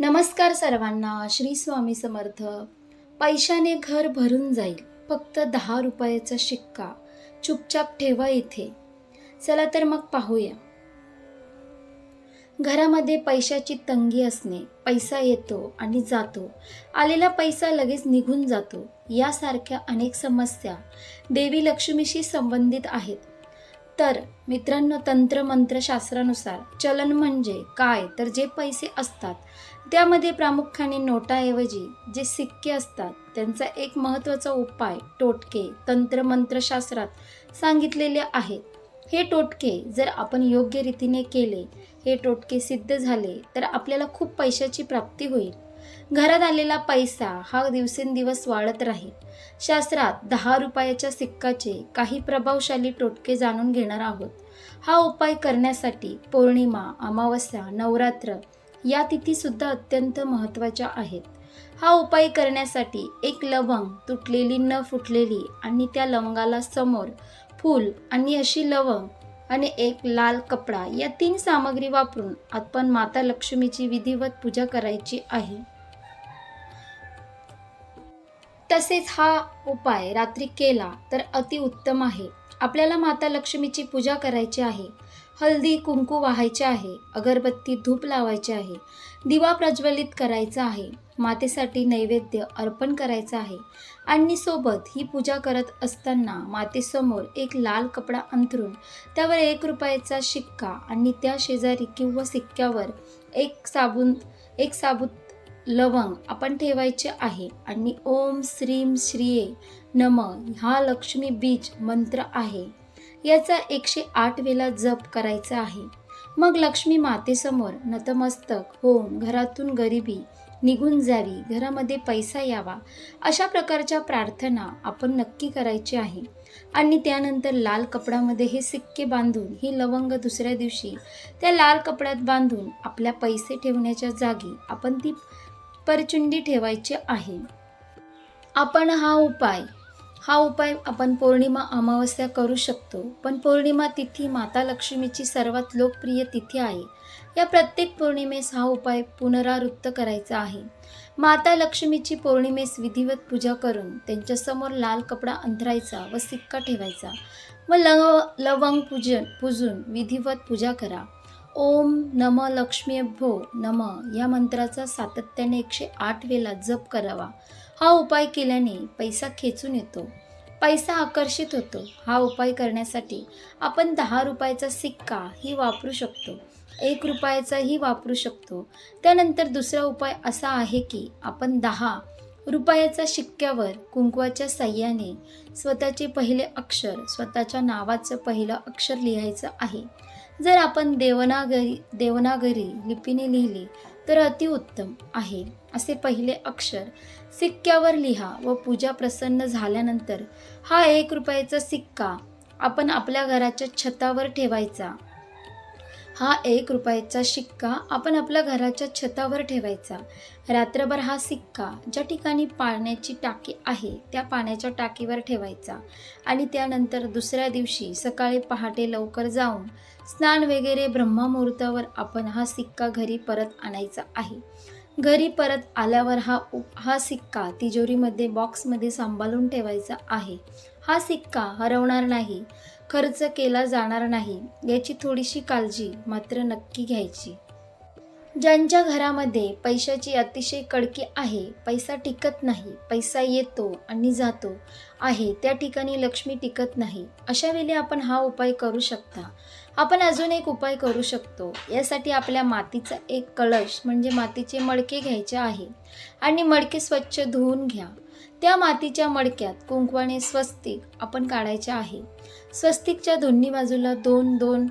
नमस्कार सर्वांना श्री स्वामी समर्थ. पैशाने घर भरून जाईल फक्त दहा रुपयाचा शिक्का. चुपचाप ठेवा इथे. चला तर मग पाहूया. घरामध्ये पैशाची तंगी असणे पैसा येतो आणि जातो. आलेला पैसा लगेच निघून जातो. यासारख्या अनेक समस्या देवी लक्ष्मीशी संबंधित आहेत. तर मित्रांनो तंत्रमंत्रशास्त्रानुसार चलन म्हणजे काय? तर जे पैसे असतात त्यामध्ये प्रामुख्याने नोटाऐवजी जे सिक्के असतात त्यांचा एक महत्त्वाचा उपाय टोटके तंत्रमंत्रशास्त्रात सांगितलेले आहेत हे टोटके जर आपण योग्य रीतीने केले हे टोटके सिद्ध झाले तर आपल्याला खूप पैशाची प्राप्ती होईल. घरात आलेला पैसा हा दिवसेंदिवस वाढत राहील. शास्त्रात दहा रुपयाच्या सिक्काचे काही प्रभावशाली टोटके जाणून घेणार आहोत. हा उपाय करण्यासाठी पौर्णिमा अमावस्या नवरात्र या तिथीसुद्धा अत्यंत महत्त्वाच्या आहेत. हा उपाय करण्यासाठी एक लवंग तुटलेली न फुटलेली आणि त्या लवंगाला समोर फूल आणि अशी लवंग आणि एक लाल कपडा या तीन सामग्री वापरून आपण माता लक्ष्मीची विधिवत पूजा करायची आहे. तसेच हा उपाय रात्री केला तर अतिउत्तम आहे. आपल्याला माता लक्ष्मीची पूजा करायची आहे. हळदी कुंकू वाहायचे आहे. अगरबत्ती धूप लावायचे आहे. दिवा प्रज्वलित करायचा आहे. मातेसाठी नैवेद्य अर्पण करायचं आहे. आणि सोबत ही पूजा करत असताना मातेसमोर एक लाल कपडा अंथरून त्यावर एक रुपयाचा शिक्का आणि त्या शेजारी किंवा सिक्क्यावर एक साबून एक साबूत लवंग आपण ठेवायचे आहे आणि ओम श्रीम श्रीये नम. हा लक्ष्मी बीज मंत्र आहे. याचा एकशे आठ वेळा जप करायचा आहे. मग लक्ष्मी मातेसमोर नतमस्तक होऊन घरातून गरिबी निघून जावी घरामध्ये पैसा यावा अशा प्रकारच्या प्रार्थना आपण नक्की करायची आहे. आणि त्यानंतर लाल कपड्यामध्ये हे सिक्के बांधून ही लवंग दुसऱ्या दिवशी त्या लाल कपड्यात बांधून आपल्या पैसे ठेवण्याच्या जागी आपण ती परचुंडी ठेवायची आहे. आपण हा उपाय हा उपाय आपण पौर्णिमा अमावस्या करू शकतो. पण पौर्णिमा तिथी माता लक्ष्मीची सर्वात लोकप्रिय तिथी आहे. या प्रत्येक पौर्णिमेस हा उपाय पुनरावृत्त करायचा आहे. माता लक्ष्मीची पौर्णिमेस विधिवत पूजा करून त्यांच्यासमोर लाल कपडा अंथरायचा व सिक्का ठेवायचा. व लव लवंग पूजन पूजून विधिवत पूजा करा. ओम नम लक्ष्मीभ्यो नम या मंत्राचा सातत्याने एकशे आठ वेळा जप करावा. हा उपाय केल्याने पैसा खेचून येतो. पैसा आकर्षित होतो. हा उपाय करण्यासाठी आपण दहा रुपयाचा सिक्का ही वापरू शकतो. एक रुपयाचाही वापरू शकतो. त्यानंतर दुसरा उपाय असा आहे की आपण दहा रुपयाच्या शिक्क्यावर कुंकवाच्या सह्याने स्वतःचे पहिले अक्षर स्वतःच्या नावाचं पहिलं अक्षर लिहायचं आहे. जर आपण देवनागरी देवनागरी लिपीने लिहिली तर अतिउत्तम आहे. असे पहिले अक्षर सिक्क्यावर लिहा व पूजा प्रसन्न झाल्यानंतर हा एक रुपयाचा सिक्का आपण आपल्या घराच्या छतावर ठेवायचा. हा एक रुपयाचा शिक्का आपण आपल्या घराच्या छतावर ठेवायचा. रात्रभर हा सिक्का ज्या ठिकाणी पाण्याची टाकी आहे त्या पाण्याच्या टाकीवर ठेवायचा. आणि त्यानंतर दुसऱ्या दिवशी सकाळी पहाटे लवकर जाऊन स्नान वगैरे ब्रह्ममुहूर्तावर आपण हा सिक्का घरी परत आणायचा आहे. घरी परत आल्यावर हा उप हा सिक्का तिजोरीमध्ये बॉक्समध्ये सांभाळून ठेवायचा आहे. हा सिक्का हरवणार नाही खर्च केला जाणार नाही याची थोडीशी काळजी मात्र नक्की घ्यायची. ज्यांच्या घरामध्ये पैशाची अतिशय कडकी आहे पैसा टिकत नाही पैसा येतो आणि जातो आहे त्या ठिकाणी लक्ष्मी टिकत नाही. अशा वेळी आपण हा उपाय करू शकता. आपण अजून एक उपाय करू शकतो. यासाठी आपल्या मातीचा एक कळश म्हणजे मातीचे मडके घ्यायचे आहे. आणि मडके स्वच्छ धुवून घ्या. त्या मातीच्या मडक्यात कुंकवाने स्वस्तिक आपण काढायचे आहे. स्वस्तिकच्या दोन्ही बाजूला दोन दोन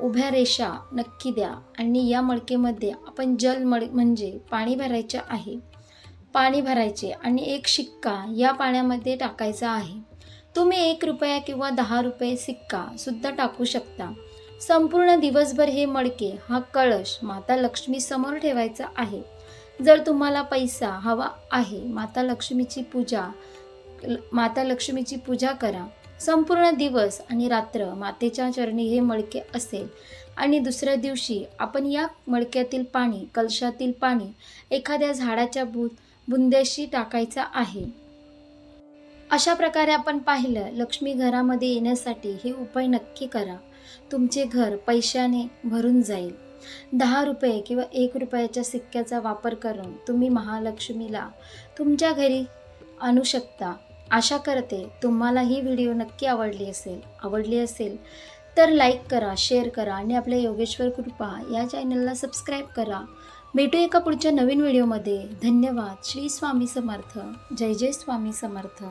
उभ्या रेषा नक्की द्या. आणि या मडकेमध्ये आपण जल मड म्हणजे पाणी भरायचे आहे. पाणी भरायचे आणि एक शिक्का या पाण्यामध्ये टाकायचा आहे. तुम्ही एक रुपया किंवा दहा रुपये सिक्का सुद्धा टाकू शकता. संपूर्ण दिवसभर हे मडके हा कळश माता लक्ष्मी समोर ठेवायचा आहे. जर तुम्हाला पैसा हवा आहे माता लक्ष्मीची पूजा माता लक्ष्मीची पूजा करा. संपूर्ण दिवस आणि रात्र मातेच्या चरणी हे मडके असेल. आणि दुसऱ्या दिवशी आपण या मडक्यातील पाणी कलशातील पाणी एखाद्या झाडाच्या बु बुंद्याशी टाकायचा आहे. अशा प्रकारे आपण पाहिलं लक्ष्मी घरामध्ये येण्यासाठी हे उपाय नक्की करा. तुमचे घर पैशाने भरून जाईल. दहा रुपये किंवा एक रुपयाच्या सिक्क्याचा वापर करून तुम्ही महालक्ष्मीला तुमच्या घरी आणू शकता. आशा करते तुम्हाला ही व्हिडिओ नक्की आवडली असेल. आवडली असेल तर लाईक करा शेअर करा आणि आपल्या योगेश्वर कृपा या चॅनलला सबस्क्राईब करा. भेटू एका पुढच्या नवीन व्हिडिओमध्ये. धन्यवाद. श्री स्वामी समर्थ. जय जय स्वामी समर्थ.